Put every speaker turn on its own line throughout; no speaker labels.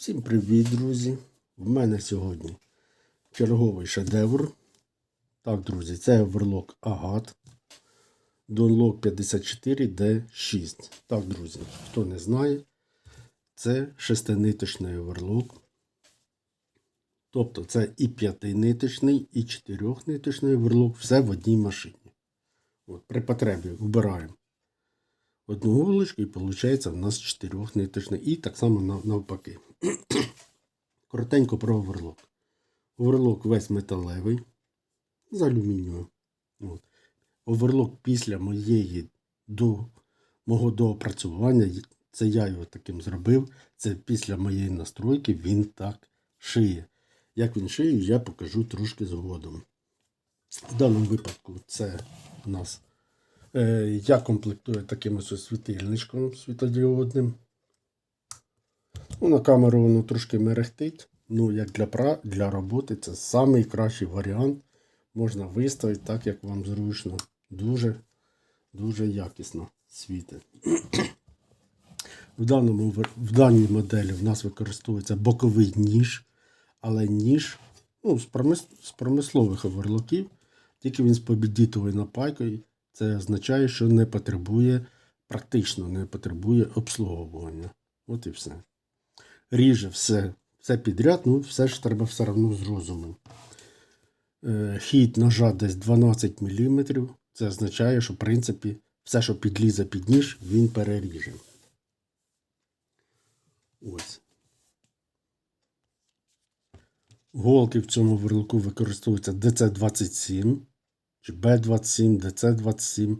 Всім привіт, друзі! В мене сьогодні черговий шедевр. Так, друзі, це оверлок Агат. Dunlop 54D6. Так, друзі, хто не знає, це шестиниточний оверлок. Тобто це і п'ятиниточний, і чотирьохниточний оверлок, все в одній машині. От, при потребі вбираємо одну вуличку і виходить у нас чотирьохниточний. І так само нав- навпаки. Коротенько про оверлок. Оверлок весь металевий з алюмінієм. От. Оверлок після моєї до мого доопрацювання, це я його таким зробив. Це після моєї настройки він так шиє. Як він шиє, я покажу трошки згодом. В даному випадку це у нас е, я комплектую таким ось світильничком світодіодним. Ну, на камеру воно трошки мерехтить. Ну, як для, для роботи, це найкращий варіант. Можна виставити так, як вам зручно. Дуже, дуже якісно світить. В, даному, в даній моделі в нас використовується боковий ніж, але ніж ну, з, промис... з промислових оверлоків, тільки він з побідітовою напайкою. Це означає, що не потребує, практично не потребує обслуговування. От і все ріже все, все підряд, ну все ж треба все одно з розумом. Е, Хід ножа десь 12 мм. Це означає, що в принципі все, що підлізе під ніж, він переріже. Ось. Голки в цьому верлику використовуються DC27 чи B27, DC27.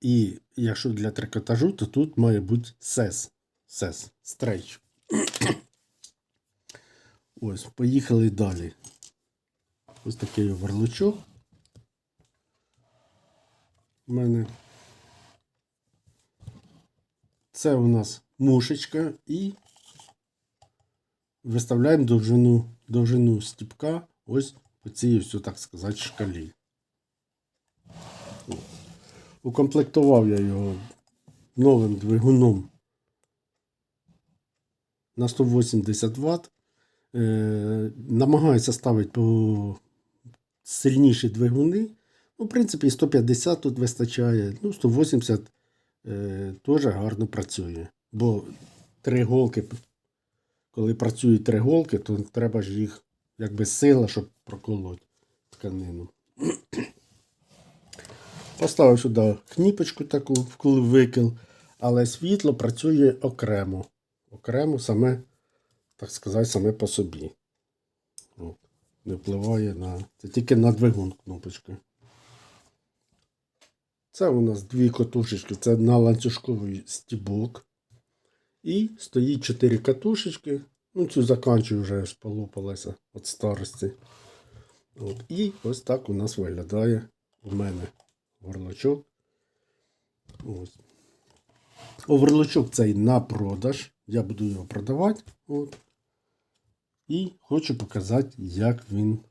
І якщо для трикотажу, то тут має бути SES. SES. Стрейч. Ось, поїхали далі. Ось такий оверлочок. У мене. Це у нас мушечка і виставляємо довжину, довжину стіпка ось по цій, ось, так сказати, шкалі. Укомплектував я його новим двигуном на 180 Вт. Намагаюся ставити по сильніші двигуни. Ну, в принципі, 150 тут вистачає. Ну, 180 е, теж гарно працює. Бо три голки, коли працюють три голки, то треба ж їх якби сила, щоб проколоти тканину. Поставив сюди кніпочку таку в викил, але світло працює окремо. Окремо саме, так сказати, саме по собі. От. Не впливає на. Це тільки на двигун кнопочка. Це у нас дві катушечки, це на ланцюжковий стібок. І стоїть чотири катушечки. Ну, цю заканчую вже полопалася від старості. От. І ось так у нас виглядає у мене горлочок. Ось. Оверлочок цей на продаж. Я буду його продавати. От. І хочу показати, як він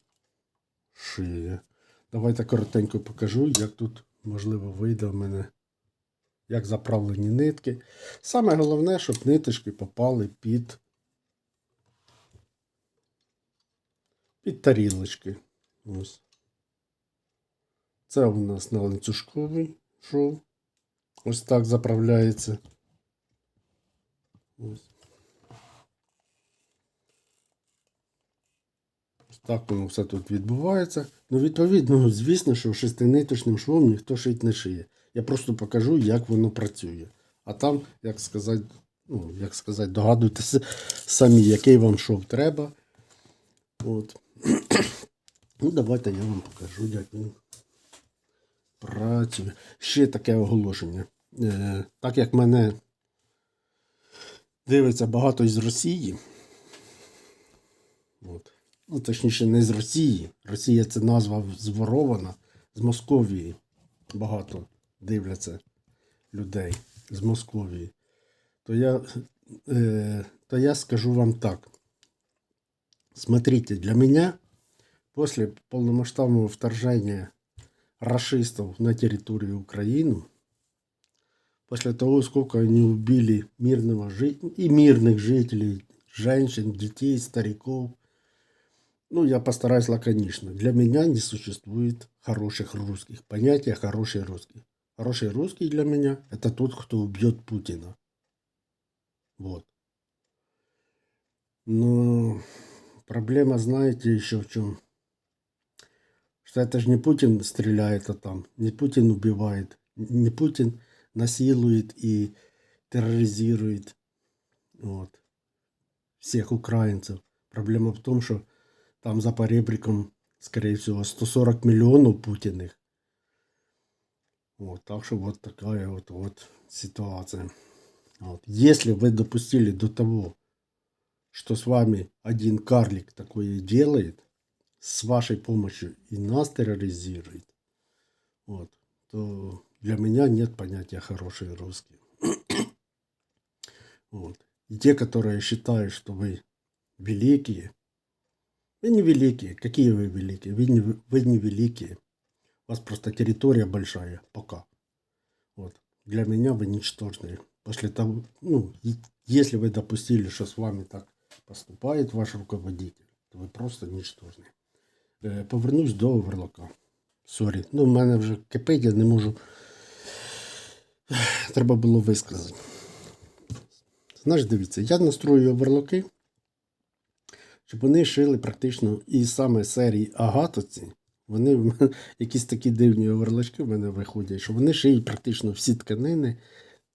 шиє. Давайте коротенько покажу, як тут, можливо, вийде в мене, як заправлені нитки. Саме головне, щоб ниточки попали під, під тарілочки. Ось. Це у нас на ланцюжковий шов. Ось так заправляється. Ось. Так воно все тут відбувається. Ну, відповідно, звісно, що шестиниточним швом ніхто шить не шиє. Я просто покажу, як воно працює. А там, як сказати, ну, як сказати, догадуйтеся самі, який вам шов треба. От. ну, давайте я вам покажу, як він працює. Ще таке оголошення. Е, так як мене дивиться багато із Росії. От. Ну, точніше, не з Росії. Росія це назва зворована. З Московії багато дивляться людей з Московії. То я, е, то я скажу вам так. Смотрите, для меня после полномасштабного вторжения расистов на территорию Украины, после того, сколько они убили мирного жи- и мирных жителей женщин, детей, стариков. Ну, я постараюсь лаконично. Для меня не существует хороших русских. Понятия хороший русский. Хороший русский для меня это тот, кто убьет Путина. Вот. Но проблема, знаете, еще в чем? Что это же не Путин стреляет, а там, не Путин убивает, не Путин насилует и терроризирует вот, всех украинцев. Проблема в том, что там за поребриком, скорее всего, 140 миллионов Путиных. Вот, так что вот такая вот, вот ситуация. Вот. Если вы допустили до того, что с вами один карлик такое делает, с вашей помощью и нас терроризирует, вот, то для меня нет понятия хороший русский. Вот. И те, которые считают, что вы великие, вы не великие. Какие вы великие? Вы не, вы не великие. У вас просто территория большая пока. Вот. Для меня вы ничтожные. После того, ну, если вы допустили, что с вами так поступает ваш руководитель, то ви просто ничтожні. Е, повернусь до оверлока. Сорі. Ну, в мене вже кипить, я не можу. Треба було висказати. Знаєш, дивіться, я настрою оверлоки, щоб вони шили практично і саме серії Агатоці. Вони в мене- якісь такі дивні оверлочки в мене виходять, що вони шиють практично всі тканини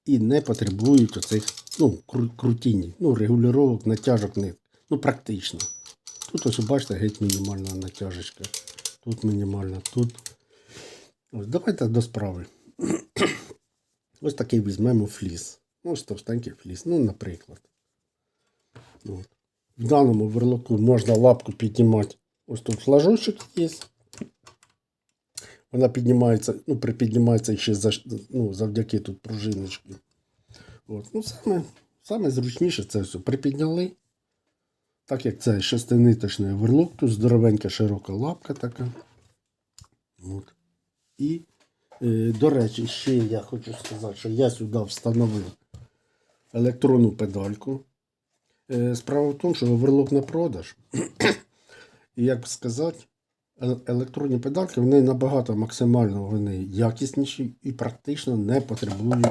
і не потребують оцих ну, кру- крутінь, ну, регулювання натяжок ниток. Ну, практично. Тут ось бачите, геть мінімальна натяжечка. Тут мінімальна, тут. Ось, давайте до справи. ось такий візьмемо фліс. Ну, ось товстенький фліс. Ну, наприклад. От. В даному верлоку можна лапку піднімати. Ось тут флажочок є. Вона піднімається, ну, припіднімається ще за, ну, завдяки тут пружиночки. От. Ну, саме, саме зручніше це все. Припідняли. Так як це шестиниточний оверлок, тут здоровенька широка лапка така. От. І, до речі, ще я хочу сказати, що я сюди встановив електронну педальку. Е, Справа в тому, що оверлок на продаж. І як сказати, е- електронні педальки вони набагато максимально вони якісніші і практично не потребують,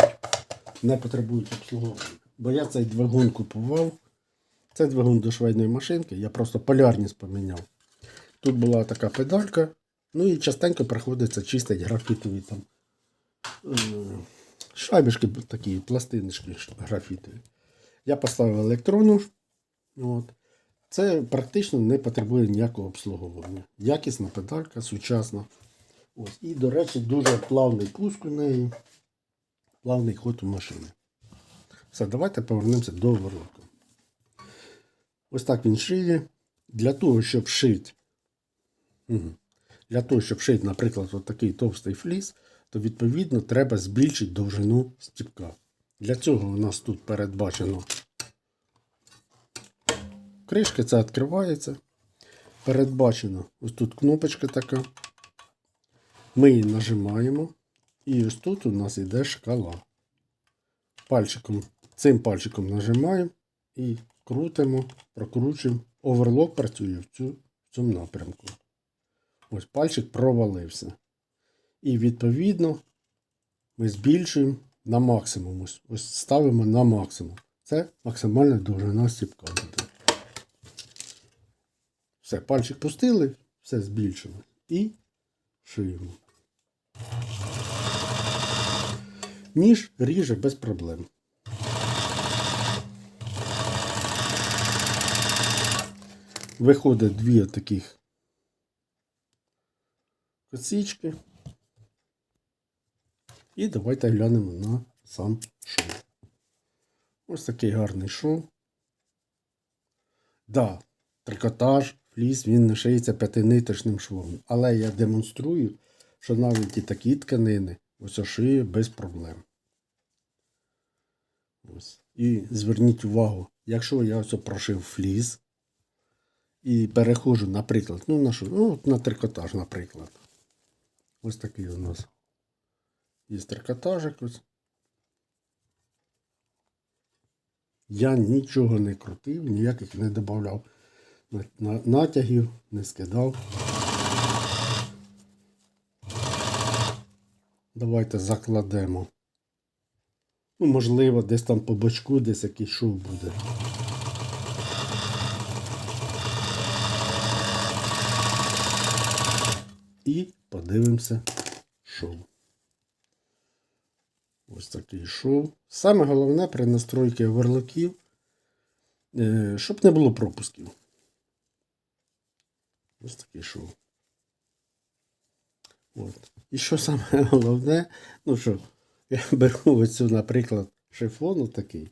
не потребують обслуговування. Бо я цей двигун купував. Це двигун до швейної машинки, я просто полярність поміняв. Тут була така педалька, ну і частенько приходиться чистити графітові там е, такі, пластиночки графітові. Я поставив електрону. От. Це практично не потребує ніякого обслуговування. Якісна педалька, сучасна. Ось. І, до речі, дуже плавний пуск у неї, плавний ход у машини. Все, давайте повернемося до ворота. Ось так він шиє. Для того, щоб шити, Мгм. Для того, щоб шити, наприклад, от такий товстий фліс, то відповідно треба збільшити довжину стіпка. Для цього у нас тут передбачено кришка, це відкривається. Передбачено ось тут кнопочка така. Ми її нажимаємо. І ось тут у нас йде шкала. Пальчиком, цим пальчиком нажимаємо і крутимо, прокручуємо. Оверлок працює в, цю, в цьому напрямку. Ось пальчик провалився. І відповідно ми збільшуємо на максимум. Ось, ставимо на максимум. Це максимальна довжина стіпка. Все, пальчик пустили, все збільшили. І шиємо. Ніж ріже без проблем. Виходить дві таких косички. І давайте глянемо на сам шов. Ось такий гарний шов. Да, трикотаж, фліс, він не шиється п'ятиниточним швом. Але я демонструю, що навіть і такі тканини ось шиє без проблем. Ось. І зверніть увагу, якщо я ось прошив фліс і переходжу, наприклад, ну на що? Ну, на трикотаж, наприклад. Ось такий у нас є трикотажик. Я нічого не крутив, ніяких не додавав на- на- натягів, не скидав. Давайте закладемо. Ну, можливо, десь там по бочку, десь якийсь шов буде. І подивимося шов. Ось такий шов. Саме головне при настройці верлоків, е, щоб не було пропусків. Ось такий шов. От. І що саме головне, ну що, я беру оцю, наприклад, шифон такий.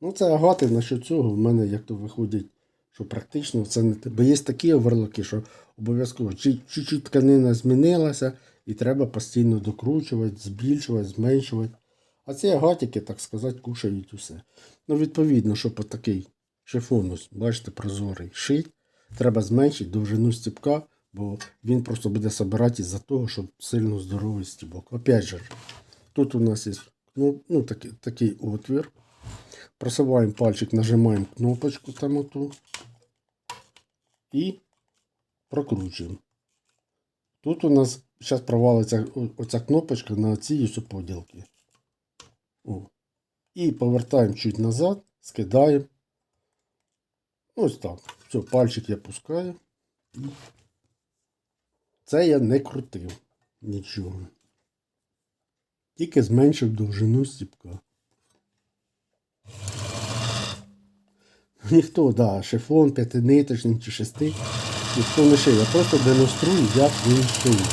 Ну, це агати насчет цього в мене як то виходить, що практично це не. Бо є такі оверлоки, що обов'язково чуть-чуть тканина змінилася, і треба постійно докручувати, збільшувати, зменшувати. А ці агатики, так сказати, кушають усе. Ну, відповідно, щоб отакий шифон, ось, бачите, прозорий шить, треба зменшити довжину стіпка, бо він просто буде собирати із-за того, щоб сильно здоровий стібок. Опять же, тут у нас є ну, ну, такий, такий отвір. Просуваємо пальчик, нажимаємо кнопочку там оту і прокручуємо. Тут у нас зараз провалиться оця кнопочка на цій поділки. О. І повертаємо чуть назад, скидаємо. Ось так. Все, пальчик я пускаю. Це я не крутив нічого. Тільки зменшив довжину стіпка. Ніхто, да, шифон п'ятиниточний чи шести, ніхто не шиє. Я просто демонструю, як він шиє.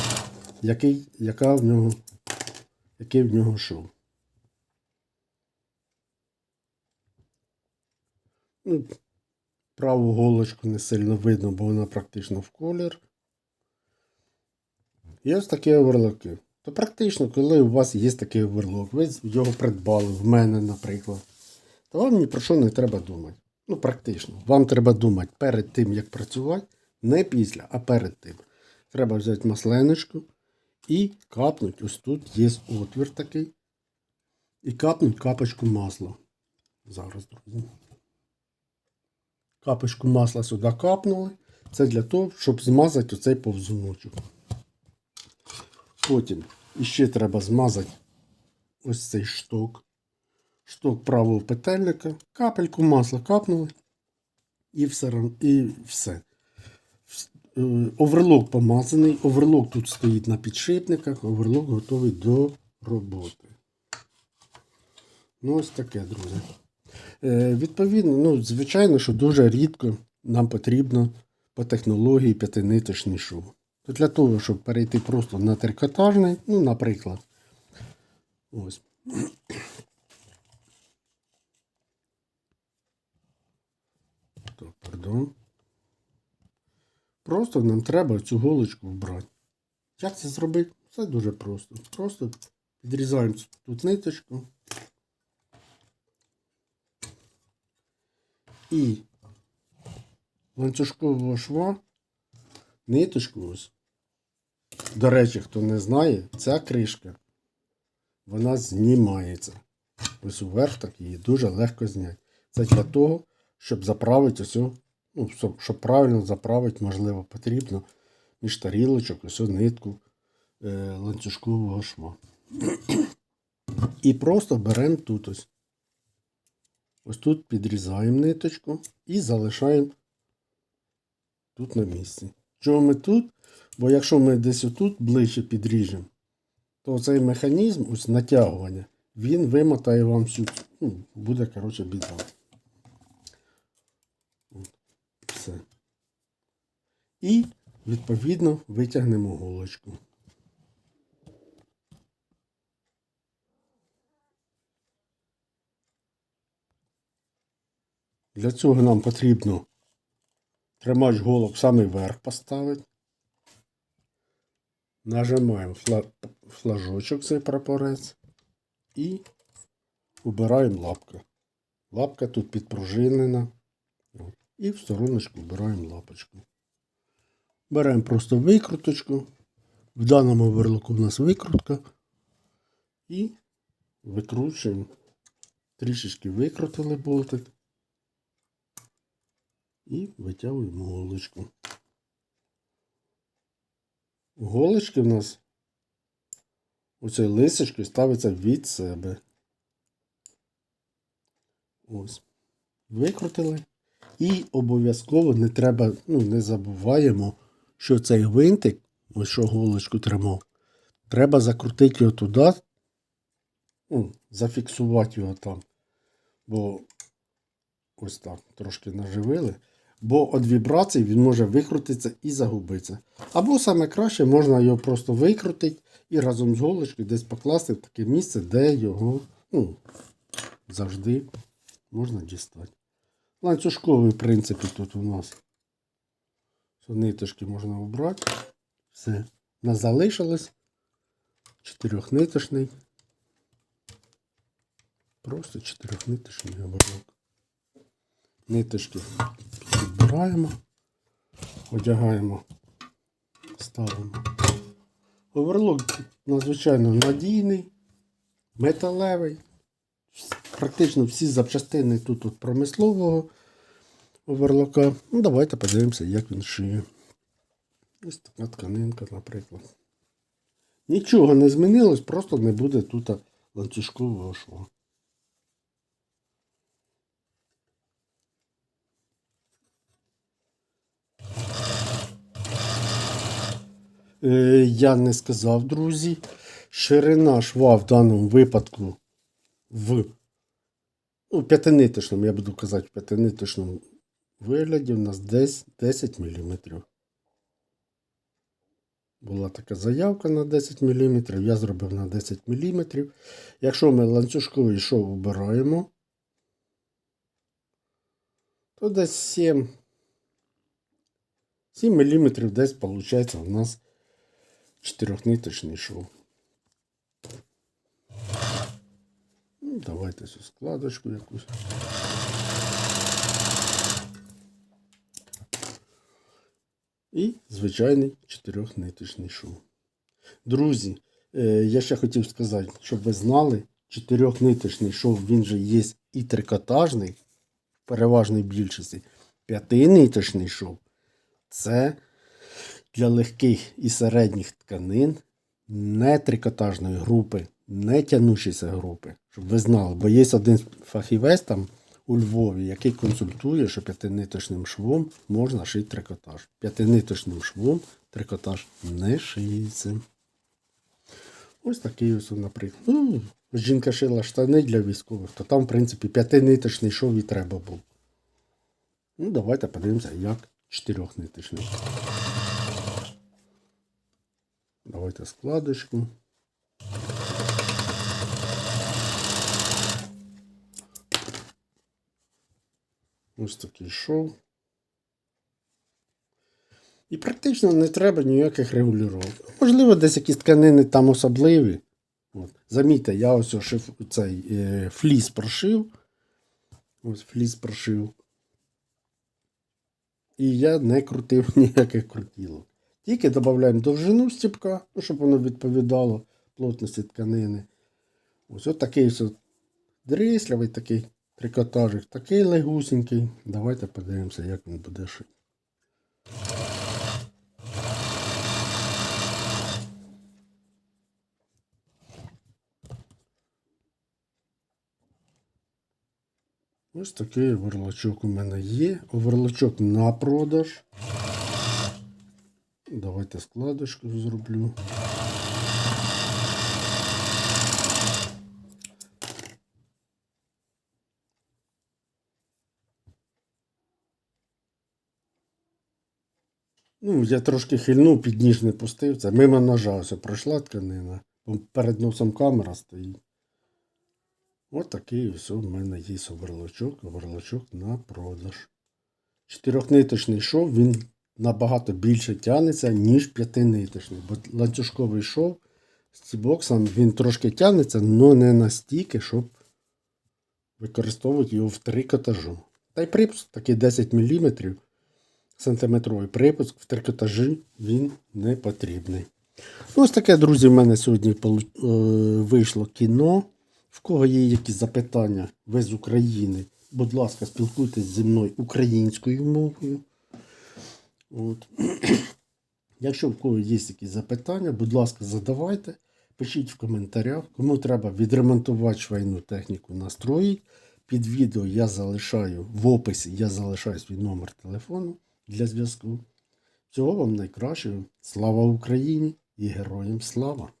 Який, яка в нього, який в нього шов. Ну, праву голочку не сильно видно, бо вона практично в колір. І ось такі оверлоки. То практично, коли у вас є такий оверлок, ви його придбали в мене, наприклад, то вам ні про що не треба думати. Ну, практично. Вам треба думати перед тим, як працювати, не після, а перед тим. Треба взяти масленочку і капнути. Ось тут є отвір такий. І капнуть капочку масла. Зараз, друзі. Капочку масла сюди капнули. Це для того, щоб змазати оцей повзуночок. Потім іще треба змазати ось цей шток. Шток правого петельника, капельку масла капнули. І все. І все. Е, Оверлок помазаний. Оверлок тут стоїть на підшипниках. Оверлок готовий до роботи. Ну, ось таке, друзі. Е, відповідно, ну, звичайно, що дуже рідко нам потрібно по технології п'ятиниточний шов. То для того, щоб перейти просто на трикотажний, ну, наприклад, ось. Пардон. Просто нам треба цю голочку вбрати. Як це зробити? Це дуже просто. Просто підрізаємо тут ниточку. І ланцюжкового шва ниточку ось. До речі, хто не знає, ця кришка, вона знімається. Ось уверх так її дуже легко зняти. Це для того, щоб заправити ось, ну, щоб, правильно заправити, можливо, потрібно між тарілочок ось нитку е, ланцюжкового шва. І просто беремо тут ось. Ось тут підрізаємо ниточку і залишаємо тут на місці. Чого ми тут? Бо якщо ми десь отут ближче підріжемо, то цей механізм ось натягування, він вимотає вам всю, ну, буде, коротше, біда. От, Все. І, відповідно, витягнемо голочку. Для цього нам потрібно тримач голок самий верх поставити. Нажимаємо фла... флажочок цей прапорець і убираємо лапку. Лапка тут підпружинена. І в стороночку вбираємо лапочку. Беремо просто викруточку. В даному верлоку у нас викрутка. І викручуємо трішечки викрутили болтик. І витягуємо голочку. Голочки в нас оцею лисочкою ставиться від себе. Ось. Викрутили. І обов'язково не треба, ну, не забуваємо, що цей гвинтик, ось що голочку тримав, треба закрутити його туди, ну, зафіксувати його там. Бо ось так трошки наживили. Бо від вібрацій він може викрутитися і загубитися. Або саме краще можна його просто викрутити і разом з голочкою десь покласти в таке місце, де його ну, завжди можна дістати. Ланцюжковий, в принципі, тут у нас. Все, ниточки можна обрати. Все. У нас залишилось чотирьохниточний. Просто чотирьохниточний оборот. Ниточки підбираємо, одягаємо, ставимо. Оверлок надзвичайно надійний, металевий. Практично всі запчастини тут от промислового оверлока. Ну, давайте подивимося, як він шиє. Ось така тканинка, наприклад. Нічого не змінилось, просто не буде тут ланцюжкового шва. Е, я не сказав, друзі. Ширина шва в даному випадку в ну, п'ятиниточному, я буду казати, в п'ятиниточному вигляді у нас десь 10 мм. Була така заявка на 10 мм, я зробив на 10 мм. Якщо ми ланцюжковий шов обираємо, то десь 7, 7 мм десь виходить у нас чотирьохниточний шов. Ну, давайте цю складочку якусь. І звичайний чотирьохниточний шов. Друзі, е, я ще хотів сказати, щоб ви знали, чотирьохниточний шов він же є і трикотажний, в переважній більшості. П'ятиниточний шов це для легких і середніх тканин не трикотажної групи, не тянущіся групи. Щоб ви знали, бо є один фахівець там у Львові, який консультує, що п'ятиниточним швом можна шити трикотаж. П'ятиниточним швом трикотаж не шиється. Ось такий ось, наприклад. Ну, жінка шила штани для військових, то там, в принципі, п'ятиниточний шов і треба був. Ну, давайте подивимося, як чотирьохниточний. Давайте складочку. Ось такий шов. І практично не треба ніяких регулювань. Можливо, десь якісь тканини там особливі. От. Замітьте, я ось шиф, цей е, фліс прошив. Ось фліс прошив. І я не крутив ніяких крутілок. Тільки додаємо довжину стіпка, ну, щоб воно відповідало плотності тканини. Ось от такий ось дрислявий такий трикотажик, такий легусенький. Давайте подивимося, як він буде шити. Ось такий оверлочок у мене є. Оверлочок на продаж. Давайте складочку зроблю. Ну, я трошки хильнув, під ніж не пустив. Це мимо ножа ось пройшла тканина. Перед носом камера стоїть. Ось такий ось у мене є оверлочок, оверлочок на продаж. Чотирьохниточний шов, він набагато більше тягнеться, ніж п'ятиниточний. Бо ланцюжковий шов з цібоксом він трошки тягнеться, але не настільки, щоб використовувати його в трикотажу. Та й припуск такий 10 мм сантиметровий припуск в трикотажі він не потрібний. Ну, ось таке, друзі, в мене сьогодні е, вийшло кіно. В кого є якісь запитання, ви з України, будь ласка, спілкуйтесь зі мною українською мовою. От. Якщо в кого є якісь запитання, будь ласка, задавайте, пишіть в коментарях. Кому треба відремонтувати швейну техніку, настроїть. Під відео я залишаю в описі, я залишаю свій номер телефону для зв'язку. Всього вам найкращого. Слава Україні і героям слава!